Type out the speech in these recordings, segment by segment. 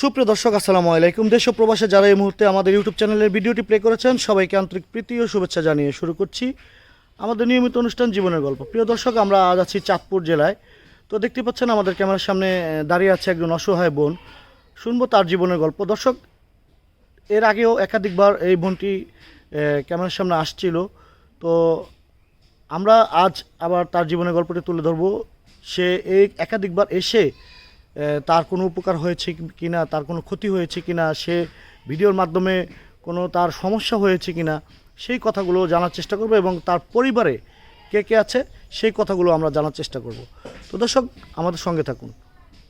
সুপ্রিয় দর্শক, আসসালামু আলাইকুম। দেশ ও প্রবাসে যারা এই মুহূর্তে আমাদের ইউটিউব চ্যানেলের ভিডিওটি প্লে করেছেন, সবাইকে আন্তরিক প্রীতি ও শুভেচ্ছা জানিয়ে শুরু করছি আমাদের নিয়মিত অনুষ্ঠান জীবনের গল্প। প্রিয় দর্শক, আমরা আজ আছি চাঁদপুর জেলায়। তো দেখতে পাচ্ছেন আমাদের ক্যামেরার সামনে দাঁড়িয়ে আছে একজন অসহায় বোন। শুনব তার জীবনের গল্প। দর্শক, এর আগেও একাধিকবার এই বোনটি ক্যামেরার সামনে আসছিল। তো আমরা আজ আবার তার জীবনের গল্পটি তুলে ধরবো। সে এই একাধিকবার এসে তার কোনো উপকার হয়েছে কি- না তার কোনো ক্ষতি হয়েছে কি না সে ভিডিওর মাধ্যমে কোনো তার সমস্যা হয়েছে কিনা সেই কথাগুলো জানার চেষ্টা করব এবং তার পরিবারে কে কে আছে সেই কথাগুলো আমরা জানার চেষ্টা করব। তো দর্শক আমাদের সঙ্গে থাকুন।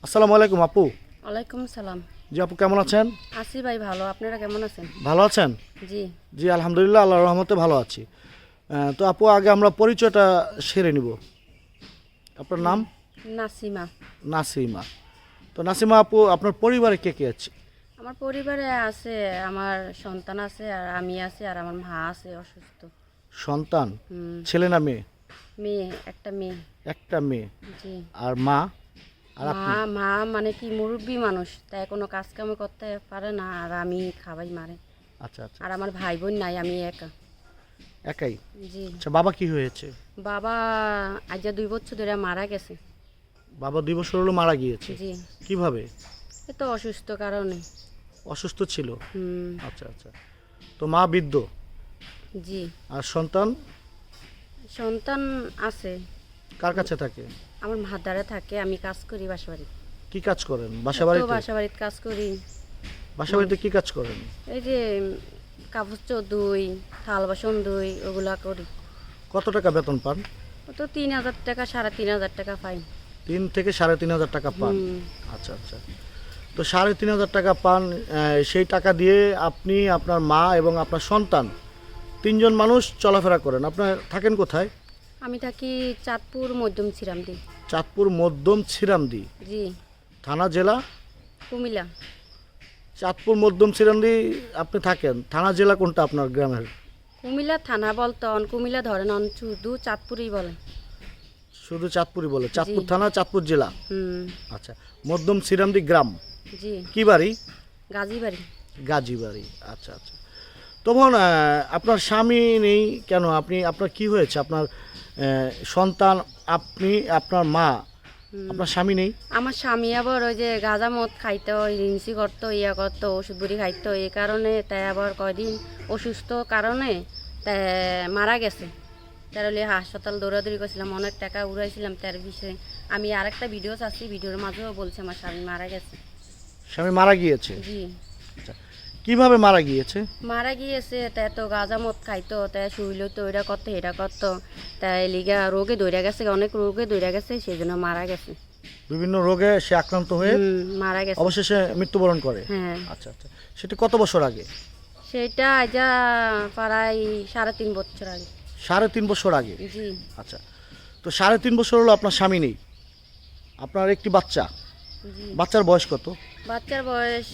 আসসালামু আলাইকুম আপু। ওয়ালাইকুম সালাম জি আপু কেমন আছেন? আসি ভাই ভালো আপনারা কেমন আছেন? ভালো আছেন? জি। জি আলহামদুলিল্লাহ আল্লাহর রহমতে ভালো আছি। তো আপু আগে আমরা পরিচয়টা সেরে নিব। আপনার নাম? নাসিমা। নাসিমা। তো নাসিমা আপু আপনার পরিবারে কে কে আছে? আমার পরিবারে আছে আমার সন্তান আছে আর আমি আছি আর আমার মা আছে অসুস্থ। সন্তান? হুম, ছেলে না মেয়ে? মেয়ে একটা মেয়ে। একটা মেয়ে? জি। আর মা? আর আপনি? মা মা মানে কি মুরব্বী মানুষ তাই কোনো কাজ কাম করতে পারে না আর আমি খাবাই মারে। আচ্ছা আচ্ছা। আর আমার ভাই বোন নাই আমি একা। একাই? জি। আচ্ছা বাবা কি হয়েছে? বাবা আজ দুই বছর ধরে মারা গেছে। বাবা দুই বছর হলো মারা গিয়েছে। জি। কীভাবে? এ তো অসুস্থ কারণে। অসুস্থ ছিল? হুম। আচ্ছা আচ্ছা। তো মা বৃদ্ধ? জি। আর সন্তান? সন্তান আছে। কার কাছে থাকে? আমার ভাতারে থাকে আমি কাজ করি বাসাবাড়ি কি কাজ করেন? বাসা বাড়িতে বাসা কাজ করি। বাসাবাড়িতে কি কাজ করেন? এই যে কাপড় চোর দুই থাল বাসন দুই ওগুলা করি। কত টাকা বেতন পান? তো তিন হাজার টাকা সাড়ে তিন হাজার টাকা পাই। তিন থেকে সাড়ে তিন হাজার টাকা পান। আচ্ছা আচ্ছা। তো সাড়ে তিন হাজার টাকা পান সেই টাকা দিয়ে আপনি আপনার মা এবং আপনার সন্তান তিনজন মানুষ চলাফেরা করেন। আপনার থাকেন কোথায়? আমি থাকি চাঁদপুর মধ্যম ছিরামদি। চাঁদপুর মধ্যম ছিরামদি? জি। থানা জেলা? কুমিল্লা। চাঁদপুর মধ্যম ছিরামদি আপনি থাকেন। থানা জেলা কোনটা আপনার গ্রামের? কুমিল্লা থানা বলতন কুমিল্লা ধরেন শুধু চাঁদপুরই বলে। শুধু চাঁদপুরই বলে চাঁদপুর থানা চাঁদপুর জেলা। আচ্ছা মধ্যম ছিরামদি গ্রাম। জি। কি বাড়ি? গাজীবাড়ি। গাজী বাড়ি আচ্ছা। আচ্ছা তখন আপনার স্বামী নেই কেন? আপনি আপনার কি হয়েছে? আপনার সন্তান আপনি আপনার মা আপনার স্বামী নেই? আমার স্বামী আবার ওই যে গাঁজা মদ খাইতো রিংসি করতো ইয়া করতো ওষুধ বুড়ি খাইতো এই কারণে তাই আবার কয়দিন অসুস্থ কারণে তাই মারা গেছে। তার হলে হাসপাতাল দৌড়াদৌড়ি করছিলাম অনেক টাকা উড়াইছিলাম তার বিষয়ে। আমি আর একটা ভিডিও চাচ্ছি ভিডিওর মাঝেও বলছে আমার স্বামী মারা গেছে। স্বামী মারা গিয়েছে? জি। কীভাবে মারা গিয়েছে? মারা গিয়েছে তাই তো গাঁজা মদ খাইতো তাই শুইল তো ওইটা করতো এটা করতো। তাই লিগা রোগে দৌড়া গেছে অনেক রোগে দৌড়া গেছে সেই জন্য মারা গেছে। বিভিন্ন রোগে সে আক্রান্ত হয়ে মারা গেছে। অবশেষে মৃত্যুবরণ করে? হ্যাঁ। আচ্ছা আচ্ছা। সেটা কত বছর আগে? সেটা যা প্রায় সাড়ে তিন বছর আগে। সাড়ে তিন বছর আগে। আচ্ছা তো সাড়ে তিন বছর হলো আপনার স্বামী নেই। আপনার একটি বাচ্চা। বাচ্চার বয়স কত? বাচ্চার বয়স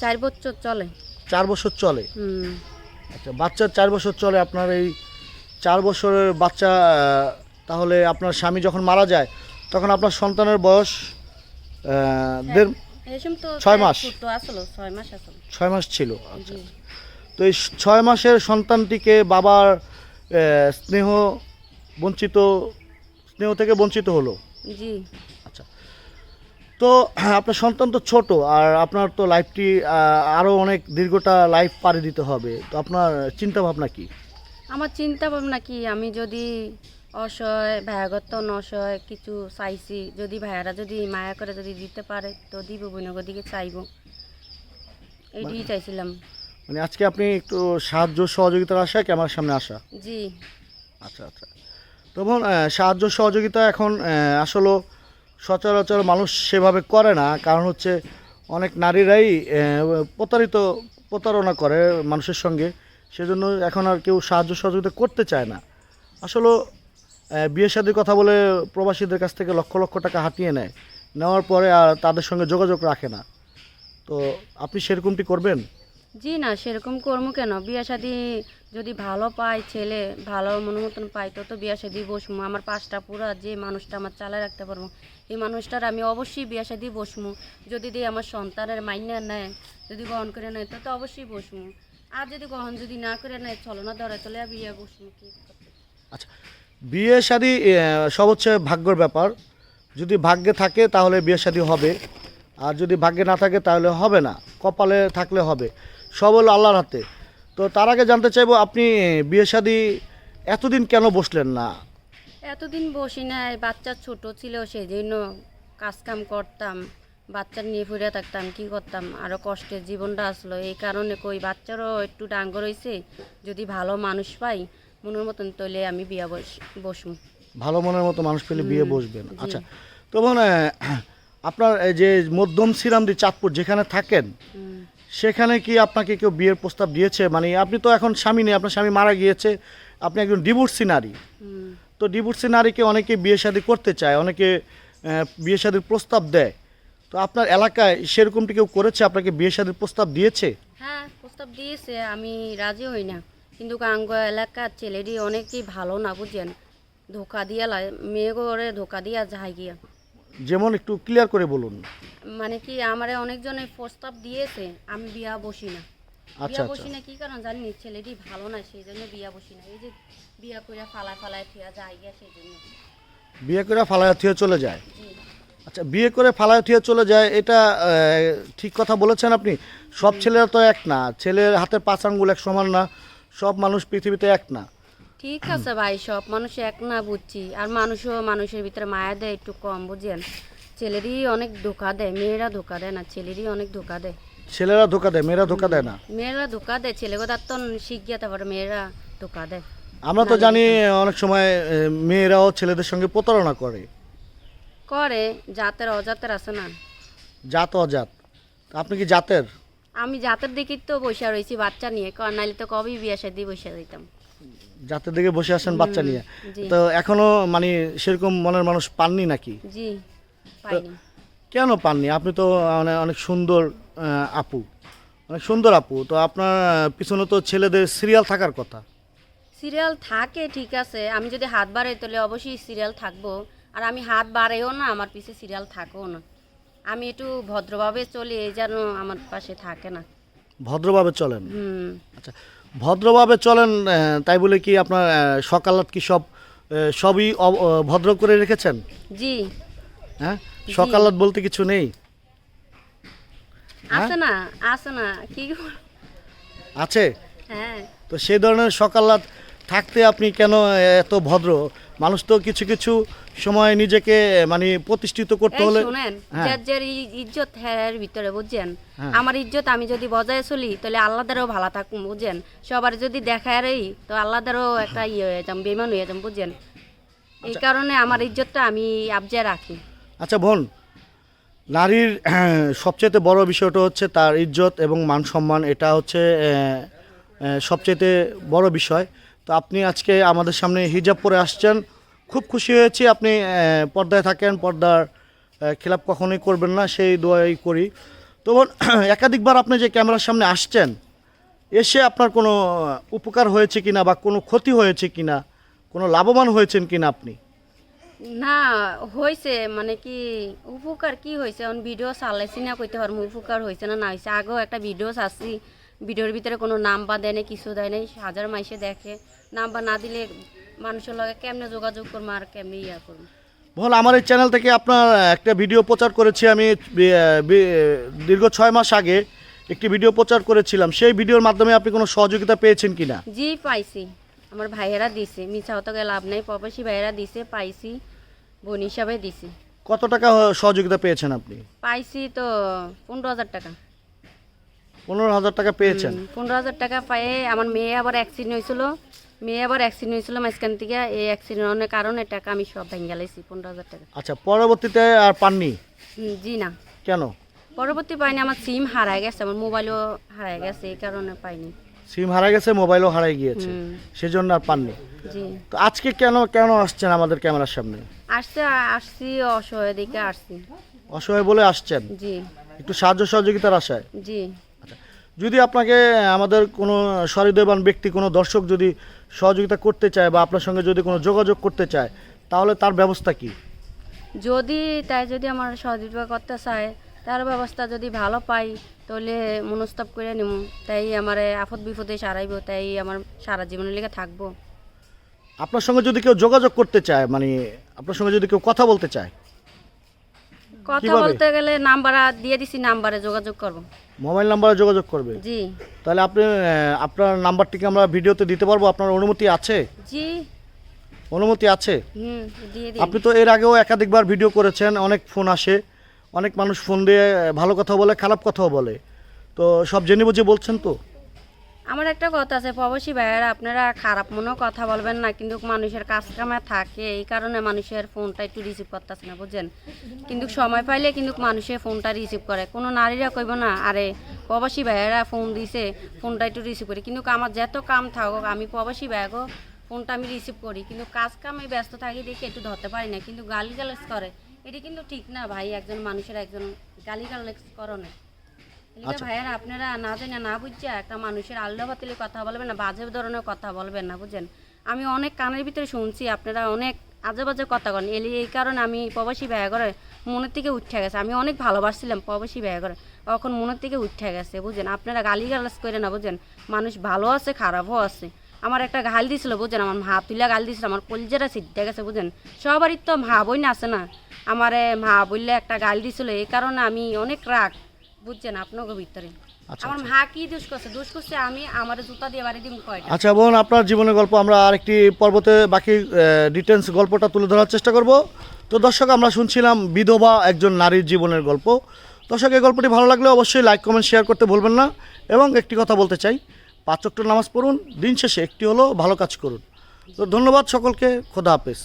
চার বছর চলে। চার বছর চলে? আচ্ছা বাচ্চার চার বছর চলে আপনার এই চার বছরের বাচ্চা তাহলে আপনার স্বামী যখন মারা যায় তখন আপনার সন্তানের বয়স দেড় তো ছয় মাস। ছয় মাস ছিল আচ্ছা জি তো এই ছয় মাসের সন্তানটিকে বাবার স্নেহ বঞ্চিত স্নেহ থেকে বঞ্চিত হলো? জি। আচ্ছা। তো আপনার সন্তান তো ছোট আর আপনার তো লাইফটি আরও অনেক দীর্ঘটা লাইফ পাড়ি দিতে হবে। তো আপনার চিন্তা ভাবনা কি? আমার চিন্তা ভাবনা কি? আমি যদি অসহায় ভায়াগত অসহায় কিছু চাইছি যদি ভাইয়ারা যদি মায়া করে যদি দিতে পারে তো দিব বোনগর দিকে চাইব এইটাই চাইছিলাম। মানে আজকে আপনি একটু সাহায্য সহযোগিতার আশায় ক্যামেরার সামনে আসা। জি। আচ্ছা আচ্ছা। তখন সাহায্য সহযোগিতা এখন আসলে সচরাচর মানুষ সেভাবে করে না। কারণ হচ্ছে অনেক নারীরাই প্রতারিত প্রতারণা করে মানুষের সঙ্গে। সেজন্য এখন আর কেউ সাহায্য সহযোগিতা করতে চায় না। আসলে বিয়ে শাদির কথা বলে প্রবাসীদের কাছ থেকে লক্ষ লক্ষ টাকা হাতিয়ে নেয়। নেওয়ার পরে আর তাদের সঙ্গে যোগাযোগ রাখে না। তো আপনি সেরকমটি করবেন? জি না, সেরকম করব কেন? বিয়া শাদি যদি ভালো পাই ছেলে, ভালো মনে মতন পাই তো তো বিয়া শাদি বসবো আমার পাঁচটা পুরা যে মানুষটা আমার চালায় রাখতে পারব, এই মানুষটার আমি অবশ্যই বিয়া শাদি বসবো যদি দিয়ে আমার সন্তানের মাইনা নেয়, যদি গ্রহণ করে নেয়, তো তো অবশ্যই বসবো আর যদি গ্রহণ যদি না করে নেয়, চলো না, ধরে তোলে বিয়া বসবো কি আচ্ছা বিয়ে শাদি সব হচ্ছে ভাগ্যর ব্যাপার। যদি ভাগ্যে থাকে, তাহলে বিয়ে শাদি হবে। আর যদি ভাগ্যে না থাকে, তাহলে হবে না। কপালে থাকলে হবে। সব হলো আল্লাহর হাতে। তো তার আগে জানতে চাইব আপনি বিয়ে শাদি এতদিন কেন বসলেন না? এতদিন বসি নাই বাচ্চা ছোট ছিল সেই জন্য কাজ কাম করতাম বাচ্চা নিয়ে ফুরে থাকতাম কি করতাম? আরও কষ্টের জীবনটা আসলো। এই কারণে কই বাচ্চারও একটু ডাঙ্গ রয়েছে যদি ভালো মানুষ পাই মনের মতন তৈলে আমি বিয়ে বস বসবো। ভালো মনের মতো মানুষ পেলে বিয়ে বসবেন। আচ্ছা তো মানে আপনার এই যে মধ্যম শ্রীরামদি চাঁদপুর যেখানে থাকেন। সেখানে কি আপনাকে কেউ বিয়ের প্রস্তাব দিয়েছে? মানে আপনি তো এখন স্বামী নেই আপনার স্বামী মারা গিয়েছে আপনি একজন ডিভোর্সি নারী। তো ডিভোর্সি নারীকে অনেকে বিয়ে শাদী করতে চায় অনেকে বিয়ে শাদীর প্রস্তাব দেয়। তো আপনার এলাকায় সেরকমটি কেউ করেছে? আপনাকে বিয়ে শাদীর প্রস্তাব দিয়েছে? হ্যাঁ প্রস্তাব দিয়েছে আমি রাজি হই না। কিন্তু আঙ্গ এলাকার ছেলেটি অনেকই ভালো না বুঝেন ধোকা দিয়া মেয়ে করে ধোকা দিয়া যায় গিয়া। যেমন একটু ক্লিয়ার করে বলুন। মানে কি আমারে অনেকজনে প্রস্তাব দিয়েছে আমি বিয়া বসি না। আচ্ছা বিয়া আচ্ছা। বসি না কি কারণ জানি ছেলেটি ভালো না সেই জন্য বিয়া বসি না। এই যে বিয়া করে ফালায় ফালায় থিয়া যায় গিয়া সেই জন্য বিয়ে করে ফালায় থিয়ে চলে যায়? আচ্ছা বিয়ে করে ফালায় থিয়ে চলে যায় এটা ঠিক কথা বলেছেন আপনি? সব ছেলেরা তো এক না ছেলের হাতের পাঁচ আঙ্গুল এক সমান না সব মানুষ পৃথিবীতে এক না। ঠিক আছে ভাই সব মানুষ এক না বুঝছি। আর মানুষও মানুষের ভিতরে মায়া দেয় একটু কম বুঝেন ছেলেরই অনেক ধোকা দেয় মেয়েরা ধোকা দেয় না ছেলেরই অনেক ধোকা দেয়। ছেলেরা ধোকা দেয় মেয়েরা ধোকা দেয় না? মেয়েরা ধোকা দেয় ছেলে কথা তো শিখিয়ে তারপরে মেয়েরা ধোকা দেয়। আমরা তো জানি অনেক সময় মেয়েরাও ছেলেদের সঙ্গে প্রতারণা করে। করে জাতের অজাতের আছে না। জাত অজাত। আপনি কি জাতের? আমি জাতের দেখি তো বসে রয়েছি বাচ্চা নিয়ে। নাইলে তো কবেই বিয়ে শাদি বসে দিতাম জাতের দিকে বসে আসেন বাচ্চা নিয়ে। তো এখনও মানে সেরকম মনের মানুষ পাননি নাকি? জি পাইনি। কেন পাননি? আপনি তো মানে অনেক সুন্দর আপু। অনেক সুন্দর আপু। তো আপনার পিছনে তো ছেলেদের সিরিয়াল থাকার কথা। সিরিয়াল থাকে ঠিক আছে। আমি যদি হাত বাড়াই তাহলে অবশ্যই সিরিয়াল থাকব। আর আমি হাত বাড়াইও না আমার পিছে সিরিয়াল থাকেও না। আমি একটু ভদ্রভাবে চলি এই যেন আমার পাশে থাকে না। ভদ্রভাবে চলেন। হুম। আচ্ছা ভদ্রভাবে চলেন তাই বলে কি আপনার সকালাত কি সব সবই ভদ্র করে রেখেছেন? জি। হ্যাঁ? সকালাত বলতে কিছু নেই? হ্যাঁ? আছে না আছে না কি আছে? হ্যাঁ। তো সেই ধরনের সকালাত থাকতে আপনি কেন এত ভদ্র? মানুষ তো কিছু কিছু সময় নিজেকে মানে প্রতিষ্ঠিত করতে হলে শোনেন হ্যাঁ। যার ইজ্জত হ্যার ভিতরে বুঝছেন? হ্যাঁ। আমার ইজ্জত আমি যদি বজায় চলি তাহলে আল্লাহদেরও ভালো থাকুন বুঝছেন? সবার যদি দেখায় রই তো আল্লাহদেরও একটা ইয়ে হয়ে যাম বেমান হয়ে যাম বুঝছেন? এই কারণে আমার ইজ্জতটা আমি আবজায় রাখি। আচ্ছা বোন নারীর সবচেয়ে বড় বিষয়টা হচ্ছে তার ইজ্জত এবং মান সম্মান এটা হচ্ছে সবচেয়ে বড় বিষয়। তো আপনি আজকে আমাদের সামনে হিজাব পরে আসছেন। খুব খুশি হয়েছি আপনি পর্দায় থাকেন, পর্দার খেলাপ কখনোই করবেন না, সেই দোয়াই করি। তো একাধিকবার আপনি যে ক্যামেরার সামনে আসছেন, এসে আপনার কোনো উপকার হয়েছে কিনা বা কোনো ক্ষতি হয়েছে কিনা, কোনো লাভবান হয়েছেন কিনা আপনি? না, হয়েছে মানে কি, উপকার কি হয়েছে? ভিডিও চালাইছি না কইতে পারব, উপকার হয়েছে না না হয়েছে? আগেও একটা ভিডিও চাচ্ছি ভিডিওর ভিতরে কোনো নাম্বার দেয় না কিছু দেয় নাই হাজার মাইসে দেখে। নাম্বার না দিলে মানুষের লগে কেমনে যোগাযোগ করব আর কেমনে ইয়া করব? বল আমার এই চ্যানেল থেকে আপনার একটা ভিডিও প্রচার করেছি আমি দীর্ঘ ছয় মাস আগে একটি ভিডিও প্রচার করেছিলাম। সেই ভিডিওর মাধ্যমে আপনি কোনো সহযোগিতা পেয়েছেন কিনা? জি পাইছি। আমার ভাইয়েরা দিছে। মিছা হতো লাভ নাই প্রবাসী ভাইয়েরা দিছে পাইছি বোন হিসাবে দিছি। কত টাকা সহযোগিতা পেয়েছেন আপনি? পাইছি তো পনেরো হাজার টাকা। পনেরো হাজার টাকা পেয়েছেন। পনেরো হাজার টাকা পায়ে আমার মেয়ে আবার অ্যাক্সিডেন্ট হয়েছিল। মেয়ে আবার অ্যাক্সিডেন্ট হয়েছিল মাঝখান থেকে। এই অ্যাক্সিডেন্টের কারণে টাকা আমি সব ভেঙে লাইছি পনেরো হাজার টাকা। আচ্ছা পরবর্তীতে আর পাননি? জি না। কেন? পরবর্তী পাইনি আমার সিম হারায় গেছে আমার মোবাইলও হারায় গেছে এই কারণে পাইনি। সিম হারা গেছে মোবাইলও হারাই গিয়েছে। সেজন্য আর পাননি। জি। তো আজকে কেন কেন আসছেন আমাদের ক্যামেরার সামনে? আসছে আসছি অসহায় দিকে আসছি। অসহায় বলে আসছেন? জি। একটু সাহায্য সহযোগিতার আশায়? জি। যদি আপনাকে আমাদের কোনো সহৃদয়বান ব্যক্তি কোনো দর্শক যদি সহযোগিতা করতে চায় বা আপনার সঙ্গে যদি কোনো যোগাযোগ করতে চায় তাহলে তার ব্যবস্থা কি? যদি তাই যদি আমার সহযোগিতা করতে চায় তার ব্যবস্থা যদি ভালো পাই তাহলে মনস্তাপ করে নিব তাই আমার আপদ বিপদে সারাইব তাই আমার সারা জীবনের লেগে থাকব। আপনার সঙ্গে যদি কেউ যোগাযোগ করতে চায় মানে আপনার সঙ্গে যদি কেউ কথা বলতে চায় কথা বলতে গেলে নাম্বার দিয়ে দিছি নাম্বারে যোগাযোগ করব। মোবাইল নাম্বারে যোগাযোগ করবে। জি। তাহলে আপনি আপনার নাম্বারটিকে আমরা ভিডিওতে দিতে পারব। আপনার অনুমতি আছে? জি। অনুমতি আছে? হুম দিয়ে দিন। আপনি তো এর আগেও একাধিকবার ভিডিও করেছেন অনেক ফোন আসে অনেক মানুষ ফোন দিয়ে ভালো কথা বলে খারাপ কথাও বলে। তো সব জেনে বুঝে বলছেন তো? আমার একটা কথা আছে, প্রবাসী ভাইয়েরা, আপনারা খারাপ মনেও কথা বলবেন না, কিন্তু মানুষের কাজ কামে থাকে, এই কারণে মানুষের ফোনটা একটু রিসিভ করতেছে না, বুঝছেন? কিন্তু সময় পাইলে কিন্তু মানুষের ফোনটা রিসিভ করে। কোনো নারীরা কইব না, আরে, প্রবাসী ভাইয়েরা ফোন দিছে ফোনটা একটু রিসিভ করি। কিন্তু আমার যত কাম থাকুক, আমি প্রবাসী ভাইয়াগো ফোনটা আমি রিসিভ করি। কিন্তু কাজ কামে ব্যস্ত থাকি দেখে একটু ধরতে পারি না, কিন্তু গালি গালাজ করে, এটি কিন্তু ঠিক না, ভাই, একজন মানুষের একজন গালি গালাজ ভাইয়ারা আপনারা না জানে না বুঝছে একটা মানুষের আল্লাহ বাতিলে কথা বলবেন না বাজে ধরনের কথা বলবেন না বুঝছেন আমি অনেক কানের ভিতরে শুনছি আপনারা অনেক আজে বাজে কথা করেন এলি এই কারণে আমি প্রবাসী ব্যয় করে মনের থেকে উঠে গেছে। আমি অনেক ভালোবাসছিলাম প্রবাসী ব্যয় করে এখন মনের থেকে উঠে গেছে বুঝেন? আপনারা গালি গালাজ করে না বুঝেন? মানুষ ভালো আছে খারাপও আছে। আমার একটা গাল দিছিল বুঝেন? আমার মা তুলা গাল দিছিল আমার কলজেরা সিদ্ধে গেছে বুঝেন? সবারই তো মা বই না আছে না? আমারে মা বললে একটা গাল দিছিল এই কারণে আমি অনেক রাগ বুঝছেন আপনাকে ভিতরে। আচ্ছা, আমার মা কি দোষ করছে? দোষ করছে আমি আমার জুতা দিয়ে বাড়ি দিম কয়টা? আচ্ছা বোন আপনার জীবনের গল্প আমরা আরেকটি পর্বতে বাকি ডিটেলস গল্পটা তুলে ধরার চেষ্টা করব। তো দর্শক আমরা শুনছিলাম বিধবা একজন নারীর জীবনের গল্প। দর্শক এই গল্পটি ভালো লাগলে অবশ্যই লাইক কমেন্ট শেয়ার করতে ভুলবেন না। এবং একটি কথা বলতে চাই পাঁচ ওয়াক্ত নামাজ পড়ুন দিন শেষে একটি হলো ভালো কাজ করুন। তো ধন্যবাদ সকলকে খোদা হাফেজ।